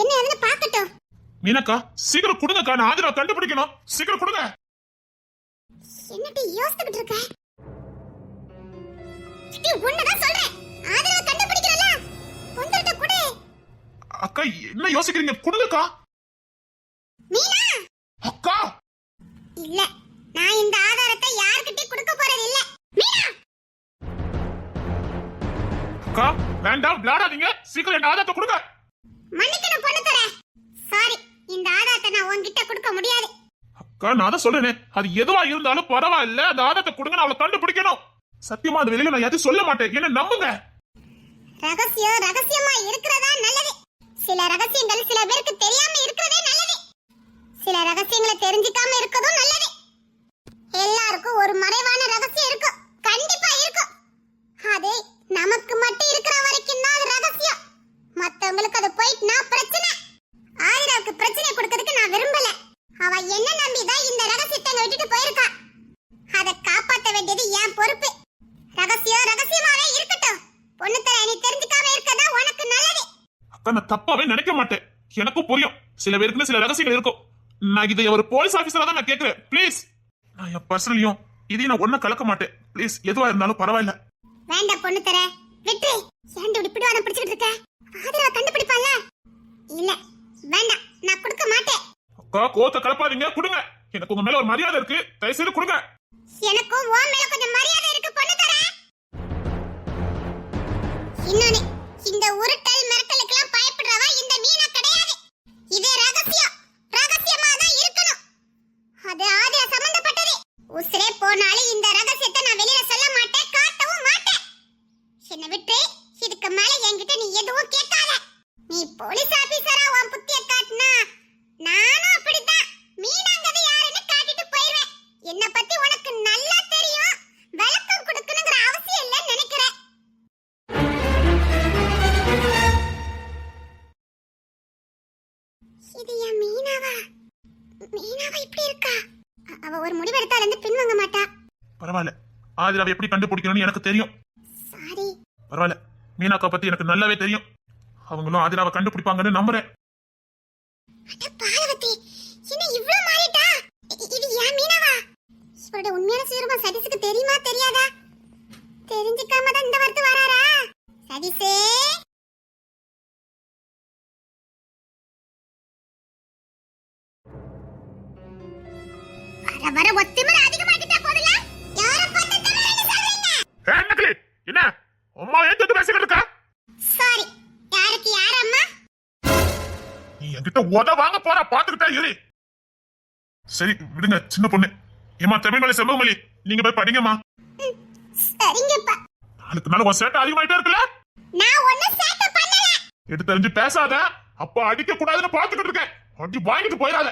என்ன ஏதுன்னு பார்க்கட்டும். மீனக்கா சீக்கிரம் கொடுங்கக்கா நான் ஆதிரா கண்டுபிடிக்கணும். சீக்கிரம் கொடுங்க. என்னடி யோசிச்சுக்கிட்டு இருக்க? சித்தி உன்னதான் சொல்றேன். ஆதரவை கண்டுபிடிக்கிறல வந்துட்ட குடு. அக்கா என்ன யோசிக்கிறீங்க? கொடுங்கக்கா. மீனா? அக்கா! இல்ல நான் இந்த ஆதாரத்தை யார்கிட்டயும் கொடுக்க போறது இல்ல. மீனா? அக்கா வேண்டாம் விளையாடாதீங்க. சீக்கிரம் என் ஆதாரத்தை கொடுங்க. மன்னிக்கணும் பொண்ணு தர சாரி இந்த ஆதாரத்தை நான் உன்கிட்ட கொடுக்க முடியாது. அக்கா நான் தான் சொல்றேனே. அது எதுவா இருந்தாலும் பரவாயில்ல. அந்த ஆதாரத்தை கொடுங்க நான் அவளை கண்டுபிடிக்கணும். சத்தியமா அது வெளியில நான் எதுவும் சொல்ல மாட்டேன். என்ன நம்புங்க. ரகசியம் ரகசியமா இருக்கிறதா நல்லது. சில ரகசியங்கள் சில பேருக்கு தெரியாம இருக்கிறதே நல்லது. சில ரகசியங்களை தெரிஞ்சுக்காம இருக்கதும் நல்லது. எல்லாருக்கும் ஒரு மறைவான ரகசியம் இருக்கும். கண்டிப்பா இருக்கும் அது நமக்கு மட்டும் இருக்கிற வரைக்கும் தான் அது ரகசியம் மத்தவங்களுக்கு அது போயிட்டுனா பிரச்சனை ஆதிராவுக்கு பிரச்சனை கொடுக்கறதுக்கு நான் விரும்பல அவ என்ன நம்பிதான் இந்த ரகசியத்தை அங்க விட்டுட்டு போயிருக்கா அதை காப்பாத்த வேண்டியது என் பொறுப்பு ரகசியம் ரகசியமாவே இருக்கட்டும் பொண்ணு தர நீ தெரிஞ்சுக்காம இருக்கதா உனக்கு நல்லது அக்கா நான் தப்பாவே நினைக்க மாட்டேன் எனக்கும் புரியும். சில பேருக்கு சில ரகசியங்கள் இருக்கும். நான் இதை ஒரு போலீஸ் ஆபீசரா தான் நான் கேட்கிறேன். ப்ளீஸ் நான் என் பர்சனலையும் இதையும் நான் ஒன்னும் கலக்க மாட்டேன். ப்ளீஸ் எதுவா இருந்தாலும் பரவாயில்ல. வேண்டாம் பொண்ணு தர. விட்டு ஏன்டி இப்படி பிடிவாதம் பிடிச்சிட்டு இருக்க? ஆதரவை கண்டுபிடிப்பான்ல? இல்ல வேண்டாம். நான் கொடுக்க மாட்டேன். அக்கா கோத்த கலப்பாதீங்க. கொடுங்க. எனக்கு உங்க மேல ஒரு மரியாதை இருக்கு. தயவு செய்து கொடுங்க. எனக்கும் உன் மேல கொஞ்சம் மரியாதை இருக்கு பொண்ணு தர. இன்னொன்னு இந்த உருட்டல் மிரட்டலுக்கெல்லாம் பயப்படுறவ இந்த மீனா கிடையாது இது ரகசியம். ரகசியமா தான் இருக்கணும். அது ஆதிர சம்பந்தப்பட்டது. உசுரே போனாலும் இந்த ரகசியத்தை நான் வெளியில சொல்ல மாட்டேன் காட்டவும் மாட்டேன். என்ன விட்டு இதுக்கு மேல என்கிட்ட நீ எதுவும் கேட்காத. நீ போலீஸ் ஆபீசரா உன் புத்திய காட்டினா நானும் அப்படி பரவாயில்ல. ஆதிராவை எப்படி கண்டுபிடிக்கணும்னு எனக்கு தெரியும். பரவாயில்ல. மீனாக்கா பத்தி எனக்கு நல்லாவே தெரியும். அவங்களும் ஆதிராவை கண்டுபிடிப்பாங்கன்னு நம்புறேன். இவரோட உண்மையான சுயரூபம் சதீஷுக்கு தெரியுமா தெரியாதா? தெரிஞ்சுக்காம தான் இந்த வார்த்தை வராரா? சதீஷே! வர வர நக்கலி, என்ன? அம்மா ஏன் தட்டு பேசிக்கிட்டு இருக்கா? சாரி யாருக்கு யார் அம்மா? நீ என்கிட்ட உத வாங்க போற பாத்துக்கிட்டா இரு. சரி விடுங்க சின்ன பொண்ணு. ஏமா தமிழ்மலை செல்வமொழி நீங்க போய் படிங்கம்மா. சரிங்கப்பா. நாளுக்கு நாள் உன் சேட்டை அதிகமாயிட்டே இருக்குல்ல? நான் ஒண்ணும் சேட்டை பண்ணல. எடுத்து தெரிஞ்சு பேசாத. அப்ப அடிக்க கூடாதுன்னு பாத்துக்கிட்டு இருக்கேன். அடி வாங்கிட்டு போயிடாத.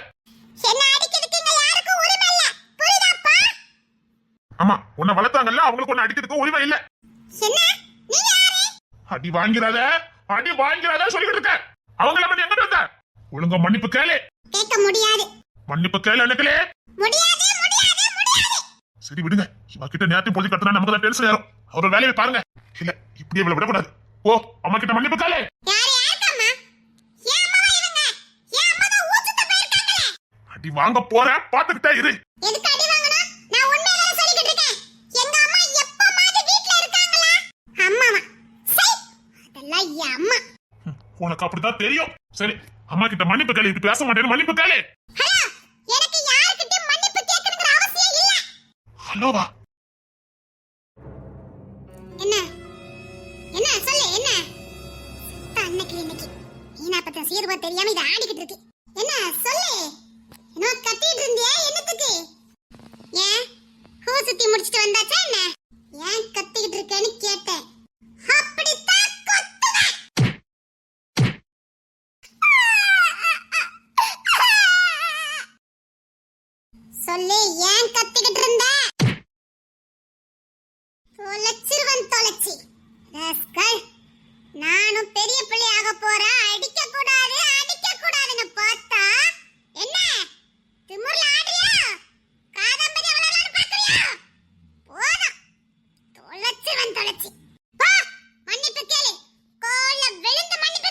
என்ன அடிக்கிறதுக்கு இங்க யாருக்கும் உரிமை இல்ல புரியுதாப்பா ஆமா உன்னை வளர்த்தாங்கல்ல அவங்களுக்கு ஒண்ணு அடிக்கிறதுக்கு உரிமை இல்ல அடி வாங்கிறாத அடி வாங்கிறாத சொல்லிக்கிட்டு இருக்க. அவங்கள பத்தி எங்கிட்ட வந்த? ஒழுங்கா மன்னிப்பு கேளு. கேட்க முடியாது. மன்னிப்பு கேளு எனக்குலே முடியாது முடியாது முடியாது. சரி விடுங்க. இவ கிட்ட நேரத்தையும் பொழுது கத்துனா நமக்கு தான் டென்ஷன் ஏறும். அவரோட வேலையை பாருங்க. இல்ல இப்படியே இவளை விடக்கூடாது. ஓ அம்மா கிட்ட மன்னிப்பு கேளு. அடி வாங்க போற பாத்துக்கிட்டே இரு எதுக்கு அடி வாங்கணும் நான் உண்மையிலே சொல்லிக்கிட்டு இருக்கேன் எங்க அம்மா எப்பமாவது வீட்ல இருக்காங்களா அம்மாவா சை என் அம்மா. உனக்கு அப்படித்தான் தெரியும். சரி அம்மா கிட்ட மன்னிப்பு கேளு இப்படி பேச மாட்டேன்னு மன்னிப்பு கேளு. எனக்கு யாருக்கிட்டையும் மன்னிப்பு கேட்கணுங்கிற அவசியம் இல்ல. ஹலோவா? என்ன? என்ன சொல்லு என்ன? அன்னைக்கு இன்னைக்கு. மீனா பத்த சீர்வா தெரியாம இதை ஆடிக்கிட்டு இருக்கு. என்ன சொல்லு? என்ன கத்திட்டு இருந்தியா என்னத்துக்கு? ஏன்? ஹூ சுத்தி முடிச்சிட்டு வந்தாச்சா என்ன? ஏன் கத்திக்கிட்டு இருக்கேன்னு கேட்டேன். அப்படித்தான் சொல்லி ஏன் கத்திக்கிட்டு இருந்த? தொலைச்சிருவன் தொலைச்சி. நானும் பெரிய பிள்ளை ஆக போறேன் அடிக்க கூடாது அடிக்க கூடாதுன்னு பார்த்தா என்ன திமுர்ல ஆடுறியா காதம்பரி அவ்வளவு பாக்குறியா தொலைச்சி. மன்னிப்பு கேளு. கோல விழுந்து மன்னிப்பு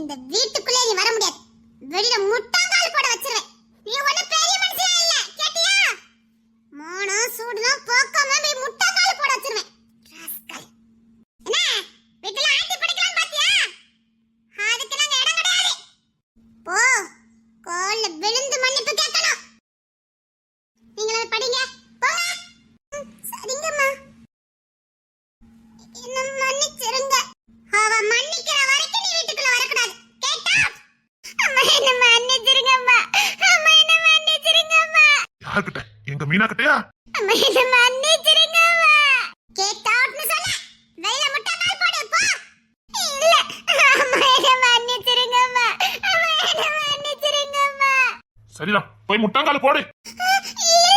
இந்த வீட்டுக்குள்ளே நீ வர முடியாது. வெளியில முட்டாங்கால் போட வச்சிருவேன். நீ ஒண்ணு பெரிய மனுஷன் இல்ல கேட்டியா? மானம் சூடுலாம் பார்க்காம போய் முட்டை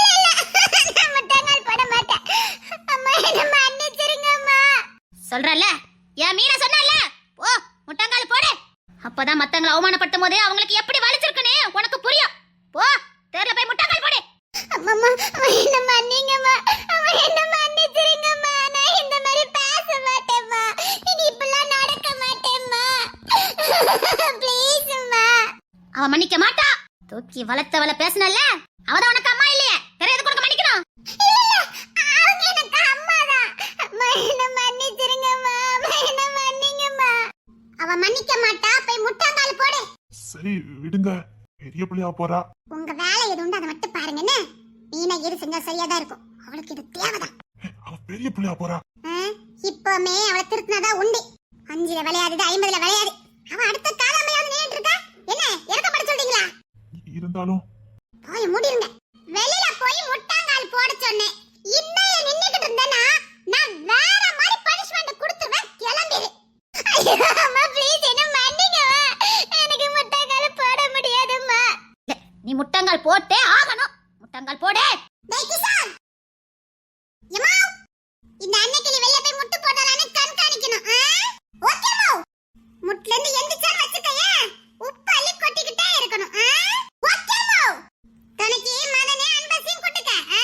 இல்ல நான் முட்டங்கால் போட மாட்டேன். அம்மா என்ன மன்னிச்சிருங்கம்மா சொல்றல என் மீனா சொன்னல ஓ முட்டங்கால் போடு. அப்பதான் மத்தவங்கள அவமானப்படுத்தும் போது அவங்களுக்கு எப்படி வலிச்சிருக்குன்னு உனக்கு புரியும். போ தேர்ல போய் முட்டங்கால் போடு அம்மா என்ன மன்னிங்கம்மா என்ன மன்னிச்சிருங்கம்மா நான் இந்த மாதிரி பேச மாட்டேம்மா. இனி இப்படிலாம் நடக்க மாட்டேம்மா. ப்ளீஸ்மா அவ மன்னிக்க மாட்டா. தூக்கி வளர்த்தவள பேசுனல்ல? அவதான் உனக்கு அம்மா இல்லையே? வேற எதுக்கு உனக்கு மன்னிக்கணும்? இல்ல அவங்க எனக்கு அம்மாதான். அம்மா என்ன மன்னிச்சிருங்கம்மா அம்மா என்ன மன்னிங்கம்மா அவ மன்னிக்க மாட்டா. போய் முட்டாங்கால் போடு. சரி விடுங்க. பெரிய பிள்ளையா போறா. உங்க வேலை எது உண்டு அதை மட்டும் பாருங்க என்ன மீனா எது செஞ்சா சரியா தான் இருக்கும். அவளுக்கு இது தேவைதான். அவ பெரிய பிள்ளையா போறா. ஆ, இப்பவுமே அவளை திருத்தினாதான் உண்டு. அஞ்சுல விளையாடுது ஐம்பதுல விளையாடு அவ அடுத்த காலமையாவது நின்னுட்டு இருக்கா என்ன இறக்கப்பட சொல்றீங்களா? இருந்தாலும். போய் மூடிருங்க. வெளியில போய் முட்டாங்கால் போட சொன்னேன். இன்னைய நின்னுக்கிட்டு இருந்தேனா நான் வேற மாதிரி பனிஷ்மெண்ட் கொடுத்துருவேன் கிளம்பிடு அம்மா ப்ளீஸ் என்ன மன்னிங்கம்மா எனக்கு முட்டாங்கால் போட முடியாதும்மா. நீ முட்டங்கால் போட்டே ஆகணும். தங்கள் போடு டேய் கிஷான் யம்மா இந்த அன்னைக்கிளி வெளிய போய் முட்டு போடலான்னு கண்காணிக்கணும் ஆ? ஓகே மௌ முட்ல இருந்து எந்திரிச்சான்னு வச்சுக்கயே உப்பு அள்ளி கொட்டிக்கிட்டே இருக்கணும் ஆ? ஓகே மௌ தனக்கு மதனே அன்பசியும் கொட்டுக்க ஆ?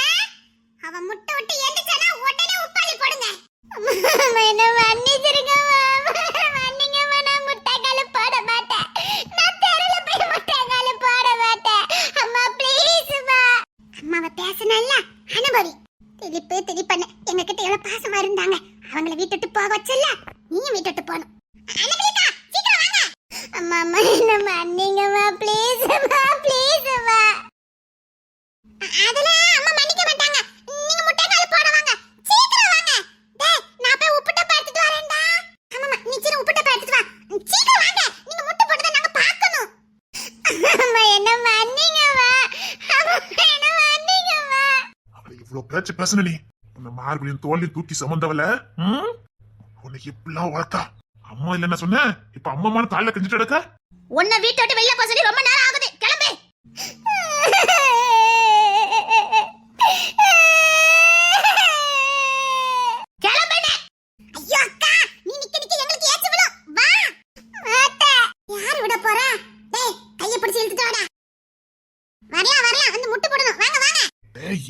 அவ முட்டை விட்டு எந்திரிச்சானா உடனே உப்பு அள்ளி போடுங்க அம்மா, என்ன மன்னிச்சிருங்கம்மா மன்னிங்கம்மா நான் முட்டைக்கால போட மாட்டேன் நான் தெருல போய் முட்டைக்கால போட மாட்டேன் அம்மா ப்ளீஸ்மா அம்மாவை பேசினல்ல அனுபவி திடிப்பு திடிப்பண்ண எங்க கிட்ட எவ்வளவு பாசமா இருந்தாங்க அவங்கள வீட்டுட்டு போக வச்சல நீயும் வீட்டுட்டு போகணும் அனுபவிக்கா சீக்கிரம் வாங்க அம்மா அம்மா என்ன மன்னிங்கம்மா ப்ளீஸ் அம்மா ப்ளீஸ் அம்மா அதெல்லாம் அம்மா மன்னிக்க மாட்டாங்க நீங்க முட்டை கால் போட வாங்க சீக்கிரம் வாங்க டேய் நான் போய் உப்புட்ட பார்த்துட்டு வரேன்டா ஆமாமா நீ சீக்கிரம் உப்புட்ட பார்த்துட்டு வா சீக்கிரம் வாங்க நீங்க முட்டை போட்டதை நாங்க பார்க்கணும் அம்மா என்ன மன்னிங்கம்மா அம்மா என்ன மன்னிங்கம்மா அவளை இவ்வளவு பேச்சு பேசணி நீ உன்னை மார்பிளின் தோல்வி தூக்கி சுமந்தவல உனக்கு உன்னை எப்படிலாம் வளர்த்தா அம்மா இல்ல என்ன சொன்ன இப்ப அம்மா தாழ்ல கெஞ்சிட்டு எடுக்க உன்னை வீட்டை விட்டு வெளில பசங்க ரொம்ப நேரம் ஆகுது. கிளம்பு.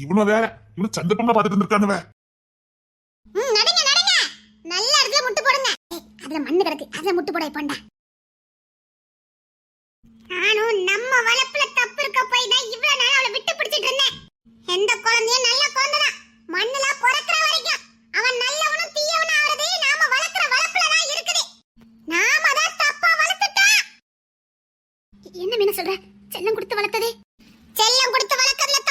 இவனும் வேற. இவனு சந்த பொண்ணை பாத்துட்டு இருந்திருக்கானுவ. ம் நடங்க நடங்க. நல்ல இடத்துல முட்டு போடுங்க. அதுல மண்ணு கிடக்கு. அதுல முட்டு போட போண்டா. நானும் நம்ம வளப்புல தப்பு இருக்க போய் தான் இவ்வளவு நாள் அவளை விட்டு பிடிச்சிட்டு இருந்தேன். எந்த குழந்தையும் நல்ல குழந்தைதான் மண்ணுல பிறக்கிற வரைக்கும் அவன் நல்லவனும் தீயவனும் ஆவறது நாம வளர்க்கிற வளப்புல தான் இருக்குது. நாம தான் தப்பா வளர்த்துட்டோம். என்ன மீன சொல்ற? செல்லம் கொடுத்து வளர்த்ததே. செல்லம் கொடுத்து வளர்க்கறதுல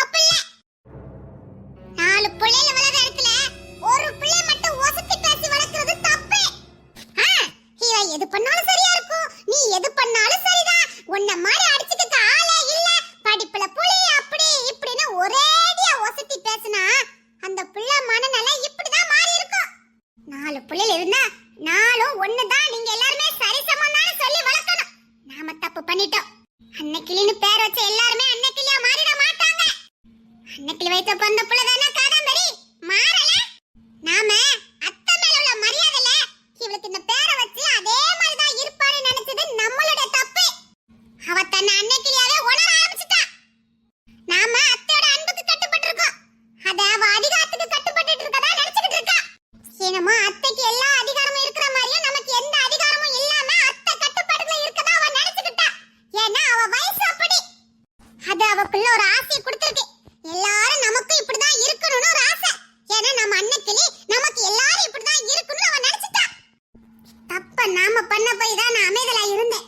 தப்ப நாம பண்ண போய் தான் நான் அமைதலா இருந்தேன்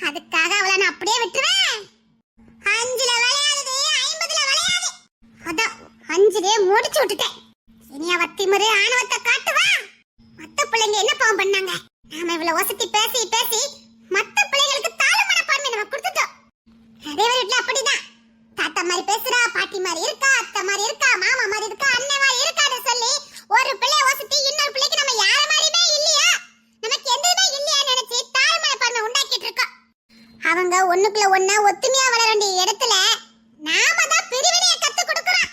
அதுக்காக அவளை நான் அப்படியே விட்டுருவேன் அஞ்சுல விளையாடுது ஐம்பதுல விளையாது அதான் அஞ்சுலயே முடிச்சு விட்டுட்டேன் இனி அவ திமிரு ஆணவத்தை காட்டுவா மத்த பிள்ளைங்க என்ன பாவம் பண்ணாங்க நாம இவ்வளவு வசதி பேசி பேசி மத்த பிள்ளைங்களுக்கு தாழ்வு மனப்பான்மை நம்ம கொடுத்துட்டோம் நிறைய வீட்டுல அப்படிதான் தாத்தா மாதிரி பேசுறா பாட்டி மாதிரி இருக்கா அத்தை மாதிரி இருக்கா மாமா மாதிரி இருக்கா அண்ணன் மாதிரி இருக்கான்னு சொல்லி ஒரு பிள்ளைய வசதி இன்னொரு பிள்ளைக்கு நம்ம யார மாதிரியுமே இல்லையா நமக்கு எதுவுமே இல்லையா நினைச்சு தாழ்மலை பண்ண உண்டாக்கிட்டு இருக்கோம் அவங்க ஒண்ணுக்குள்ள ஒன்னா ஒத்து வளர வேண்டிய இடத்துல நாம தான் பிரிவினைய கத்து கொடுக்கறோம்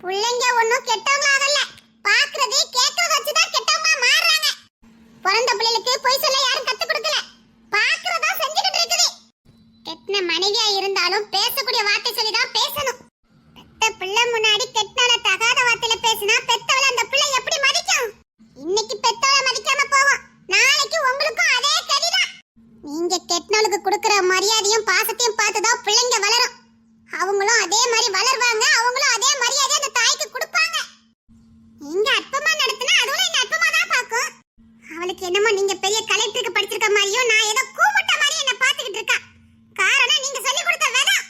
பிள்ளைங்க ஒண்ணும் கெட்டவங்களாகல பாக்குறது கேட்கறத வச்சு தான் கெட்டவங்களா மாறுறாங்க பிறந்த பிள்ளைகளுக்கு பொய் சொல்ல யாரும் கத்து கொடுக்கல பாக்குறதா செஞ்சுக்கிட்டு இருக்குது கெட்டின மனைவியா இருந்தாலும் பேசக்கூடிய வார்த்தை சொல்லி தான் பேசணும் பெத்த பிள்ளை முன்னாடி கெட்டவள தகாத வார்த்தையில பேசினா பெத்தவள அந்த பிள்ளை எப்படி மதிக்கும் இன்னைக்கு பெத்தவள மதிக்காம போவோம் நாளைக்கு உங்களுக்கும் அதே கதிதான் நீங்க கெட்டவளுக்கு கொடுக்கிற மரியாதையும் பாசத்தையும் பார்த்து தான் பிள்ளைங்க வளரும். அவங்களும் அதே மாதிரி வளருவாங்க. அவங்களும் அதே மரியாதை அந்த தாய்க்கு கொடுப்பாங்க. நீங்க அற்பமா நடத்தினா அதுவும் என்ன அற்பமா தான் பார்க்கும். அவளுக்கு என்னமோ நீங்க பெரிய கலெக்டருக்கு படிச்சிருக்க மாதிரியும் நான் ஏதோ கூமுட்ட மாதிரி என்ன பார்த்துக்கிட்டு இருக்கா. காரணம் நீங்க சொல்லி கொடுத்த வேதம்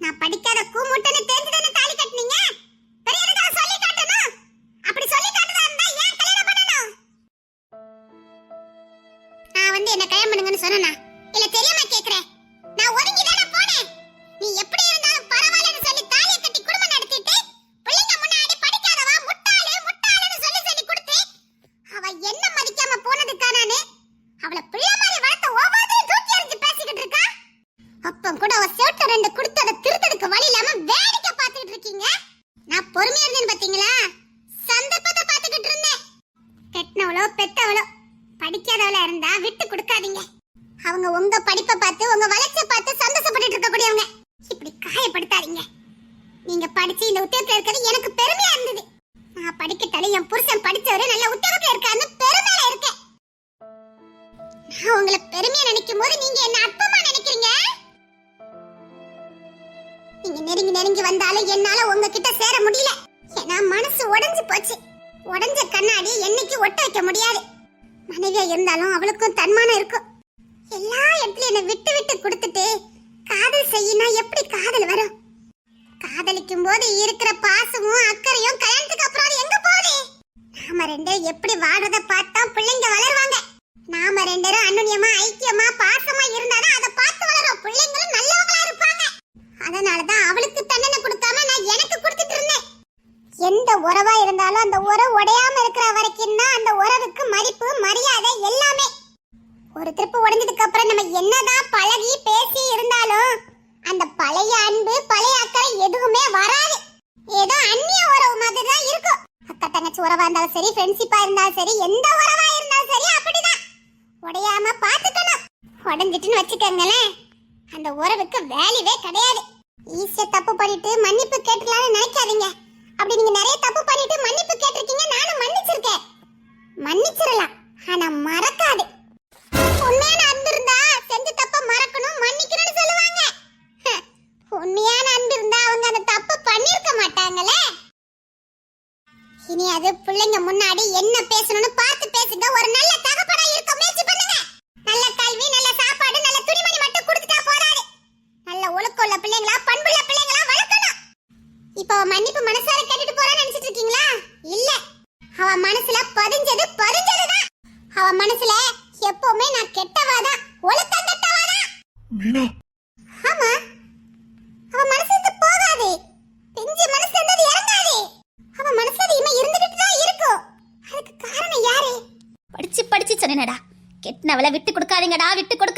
நான் படிக்காத கூமுட்டன்னு தெரிஞ்சுதானே தாலி கட்டினீங்க? பெரியதுக்காக சொல்லி காட்டணும். அப்படி சொல்லி காட்டுதா இருந்தா ஏன் கல்யாணம் பண்ணணும்? நான் வந்து என்ன கல்யாணம் பண்ணுங்கன்னு சொன்னா இல்ல தெரியாம கேக்குறேன் நான் ஒதுங்கி தானே போனேன். நீ எப்படி இருந்தாலும் பரவாயில்லன்னு சொல்லி தாலியை கட்டி குடும்பம் நடத்திட்டு பிள்ளைங்க முன்னாடி படிக்காதவா முட்டாளு முட்டாளுன்னு சொல்லி சொல்லி கொடுத்து அவ என்ன மதிக்காம போனதுக்கா நானு? அவளை பிள்ளை மாதிரி வளர்த்த ஒவ்வொருத்தையும் தூக்கி எறிஞ்சு பேசிக்கிட்டு இருக்கா? அப்ப கூட அவ செவிட்ட ரெண்டு கொடுத்தத திருத்ததுக்கு வழி இல்லாம வேடிக்கை பார்த்துக்கிட்டு இருக்கீங்க. நான் பொறுமையா இருந்தேன் பாத்தீங்களா? சந்தர்ப்பத்தை பார்த்துக்கிட்டு இருந்தேன். கெட்டினவளோ பெத்தவளோ படிக்காதவளா இருந்தா விட்டு கொடுக்காதீங்க. அவங்க உங்க படிப்பை பார்த்து உங்க வளர்ச்சியை பார்த்து சந்தோஷப்பட்டுட்டு இருக்கக்கூடியவங்க. இப்படி காயப்படுத்தாதீங்க. நீங்க படிச்சு இந்த உத்தியோகத்துல இருக்கிறது எனக்கு பெருமையா இருந்தது. நான் படிக்கட்டாலும் என் புருஷன் படிச்சவரு நல்ல உத்தியோகத்துல இருக்காருன்னு பெருமையில இருக்கேன். நான் உங்களை பெருமையா நினைக்கும் போது நீங்க என்ன அற்பமா நினைக்கிறீங்க? நீங்க நெருங்கி நெருங்கி வந்தாலும் என்னால உங்ககிட்ட சேர முடியல. ஏன்னா மனசு உடைஞ்சு போச்சு. உடைஞ்ச கண்ணாடி என்னைக்கு ஒட்ட வைக்க முடியாது. மனைவியா இருந்தாலும் அவளுக்கும் தன்மானம் இருக்கும் எல்லா இடத்துலயும் என்னை விட்டு விட்டு கொடுத்துட்டு காதல் செய்யினா எப்படி காதல் வரும் காதலிக்கும் போது இருக்கிற பாசமும் அக்கறையும் கல்யாணத்துக்கு அப்புறம் அது எங்க போகுது நாம ரெண்டு எப்படி வாழ்றத பார்த்தா பிள்ளைங்க வளருவாங்க நாம ரெண்டு பேரும் அன்னுன்யமா ஐக்கியமா பாசமா இருந்தாதான் அதை பார்த்து வளரும் பிள்ளைங்களும் நல்லவங்களா இருப்பாங்க அதனாலதான் அவளுக்கு தண்டனை கொடுக்காம நான் எனக்கு கொடுத்துட்டு இருந்தேன் எந்த உறவா இருந்தாலும் அந்த உறவு உடையாம இருக்கிற வரைக்கும் தான் அந்த உறவுக்கு மதிப்பு மரியாதை எல்லாமே ஒரு திருப்பு உடைஞ்சதுக்கு அப்புறம் நம்ம என்னதான் பழகி பேசி இருந்தாலும் அந்த பழைய அன்பு பழைய அக்கறை எதுவுமே வராது. ஏதோ அந்நிய உறவு மாதிரி தான் இருக்கும். அக்கா தங்கச்சி உறவா இருந்தாலும் சரி ஃப்ரெண்ட்ஷிப்பா இருந்தாலும் சரி எந்த உறவா இருந்தாலும் சரி அப்படிதான். உடையாம பாத்துக்கணும். உடஞ்சிட்டுன்னு வச்சுக்கோங்களேன் அந்த உறவுக்கு வேல்யூவே கிடையாது. ஈஸியா தப்பு பண்ணிட்டு மன்னிப்பு கேட்டுக்கலாம்னு நினைக்காதீங்க. அப்படி நீங்க நிறைய தப்பு பண்ணிட்டு மன்னிப்பு கேட்டிருக்கீங்க நானும் மன்னிச்சிருக்கேன். மன்னிச்சிடலாம் ஆனா மறக்காது. உண்மையான அன்பு இருந்தா செஞ்ச தப்ப மறக்கணும் மன்னிக்கணும்னு சொல்லுவாங்க ஹ, உண்மையான அன்பு இருந்தா அவங்க அந்த தப்பு பண்ணிருக்க மாட்டாங்களே இனி அது பிள்ளைங்க முன்னாடி என்ன பேசணும்னு பார்த்து பேசுங்க ஒரு நல்ல தகப்பனா இருக்க முயற்சி பண்ணுங்க நல்ல கல்வி நல்ல சாப்பாடு நல்ல துணிமணி மட்டும் கொடுத்துட்டா போதாது நல்ல ஒழுக்கம் உள்ள பிள்ளைங்களா பண்புள்ள பிள்ளைங்களா வளர்க்கணும் இப்போ அவ மன்னிப்பு மனசார கேட்டுட்டு போறான்னு நினைச்சிட்டு இருக்கீங்களா இல்ல அவ மனசுல பதிஞ்சது பதிஞ்சதுதான் அவ மனசுல எப்பவுமே நான் கெட்டவாதான் ஒழுக்கம் கெட்டவாதான் மீனா? ஆமா. அவ மனசு இருந்து போகாது. பிஞ்சு மனசு இருந்தது இறங்காது. அவ மனசுல அது இருந்துகிட்டு தான் இருக்கும். அதுக்கு காரணம் யாரு? படிச்சு படிச்சு சொன்னேனடா. கெட்டினவளை விட்டு கொடுக்காதீங்கடா விட்டு கொடுக்காதீங்கடா.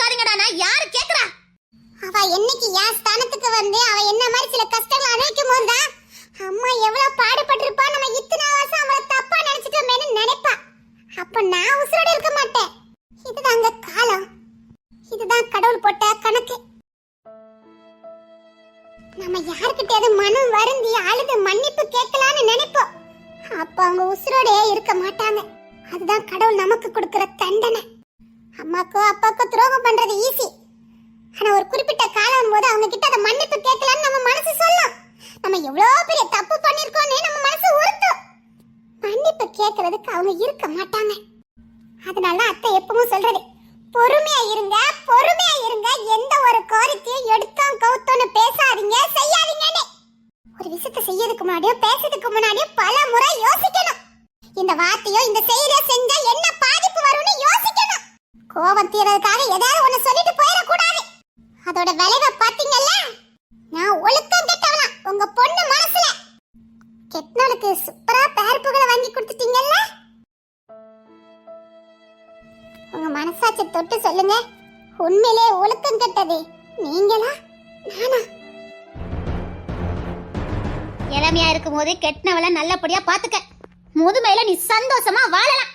நம்ம யாருக்கிட்டயாவது மனம் வருந்தி அழுது மன்னிப்பு கேட்கலான்னு நினைப்போம் அப்ப அவங்க உசுரோடையே இருக்க மாட்டாங்க. அதுதான் கடவுள் நமக்கு கொடுக்கிற தண்டனை. அம்மாக்கோ அப்பாக்கோ துரோகம் பண்றது ஈஸி ஆனா ஒரு குறிப்பிட்ட காலம் போது அவங்க கிட்ட அதை மன்னிப்பு கேட்கலான்னு நம்ம மனசு சொல்லும். நம்ம எவ்வளவு பெரிய தப்பு பண்ணிருக்கோம்னு நம்ம மனசு உறுத்தும். மன்னிப்பு கேட்கறதுக்கு அவங்க இருக்க மாட்டாங்க. அதனால அத்தை எப்பவும் சொல்றது பொறுமையா இருங்க பொறுமையா இருங்க எந்த ஒரு கோரிக்கையும் எடுத்தோம் இளமையா இருக்கும் போது கெட்டினவளை நல்லபடியா பாத்துக்க முதுமையில நீ சந்தோஷமா வாழலாம்.